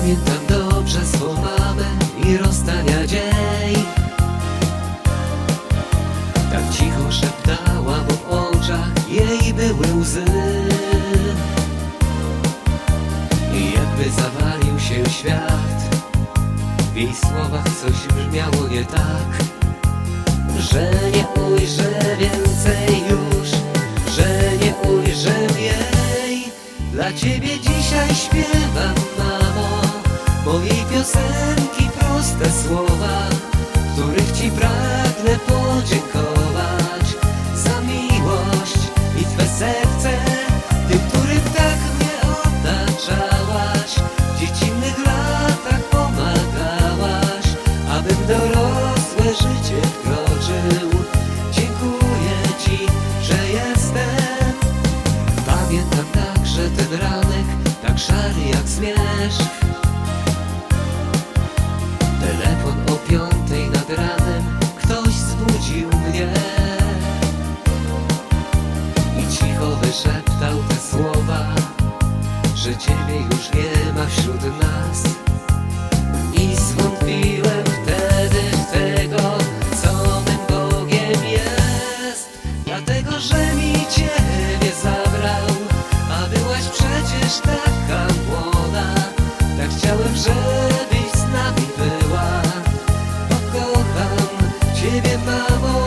Pamiętam dobrze swą mamę i rozstania dzień. Tak cicho szeptała, bo w oczach jej były łzy. I jakby zawalił się świat W jej słowach coś brzmiało nie tak Że nie ujrzę więcej już Że nie ujrzę jej. Dla ciebie dzisiaj śpiewam, Mojej piosenki proste słowa Których ci pragnę podziękować. Za miłość i twe serce Ty, którym tak mnie otaczałaś. W dziecinnych latach pomagałaś Abym dorosłe życie wkroczył. Dziękuję ci, że jestem. Pamiętam także ten ranek Tak szary jak zmierzch Że ciebie już nie ma wśród nas. I zwątpiłem wtedy tego Co mym Bogiem jest. Dlatego, że mi ciebie zabrał A byłaś przecież taka młoda. Tak chciałem, żebyś z nami była. Bo kocham ciebie, mamo